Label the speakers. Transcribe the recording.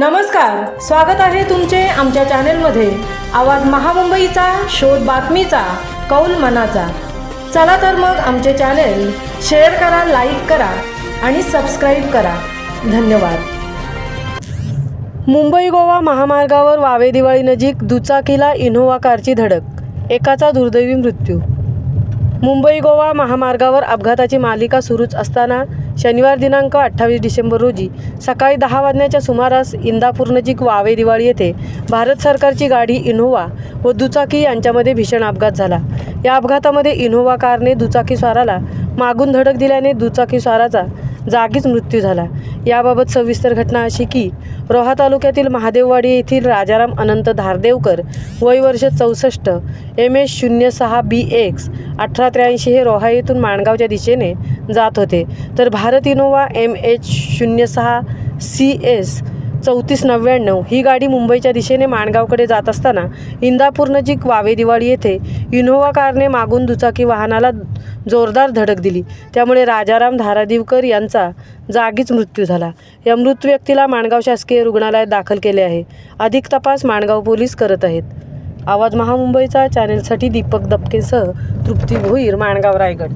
Speaker 1: नमस्कार स्वागत आहे तुमचे आमच्या चॅनेलमध्ये. आवाज महामुंबईचा शोध बातमीचा कौल मनाचा. चला तर मग आमचे चॅनेल शेअर करा लाईक करा आणि सबस्क्राईब करा. धन्यवाद. मुंबई गोवा महामार्गावर वावे दिवाळी नजीक दुचाकीला इनोवा कारची धडक. एकाचा दुर्दैवी मृत्यू. मुंबई गोवा महामार्गावर अपघाताची मालिका सुरूच असताना शनिवार दिनांक अठ्ठावीस डिसेंबर रोजी सकाळी दहा वाजण्याच्या सुमारास इंदापूर नजीक वावे दिवाळी येथे भारत सरकारची गाडी इनोव्हा व दुचाकी यांच्यामध्ये भीषण अपघात झाला. या अपघातामध्ये इनोव्हा कारने दुचाकी स्वाराला मागून धडक दिल्याने दुचाकी स्वाराचा जागीच मृत्यू झाला. याबाबत सविस्तर घटना अशी की रोहा तालुक्यातील महादेववाडी येथील राजाराम अनंत धारदेवकर वय वर्ष चौसष्ट एम एस शून्य सहा बी एक्स अठरा त्र्याऐंशी हे रोहा येथून माणगावच्या दिशेने जात होते. तर भारत इनोवा एम एच शून्य सहा सी एस चौतीस नव्याण्णव ही गाडी मुंबईच्या दिशेने माणगावकडे जात असताना इंदापूर नजीक वावे दिवाळी येथे इनोव्हा कारने मागून दुचाकी वाहनाला जोरदार धडक दिली. त्यामुळे राजाराम धारादिवकर यांचा जागीच मृत्यू झाला. या मृत व्यक्तीला माणगाव शासकीय रुग्णालयात दाखल केले आहे. अधिक तपास माणगाव पोलीस करत आहेत. आवाज महामुंबईचा चॅनेलसाठी दीपक दपकेसह तृप्ती भोईर माणगाव रायगड.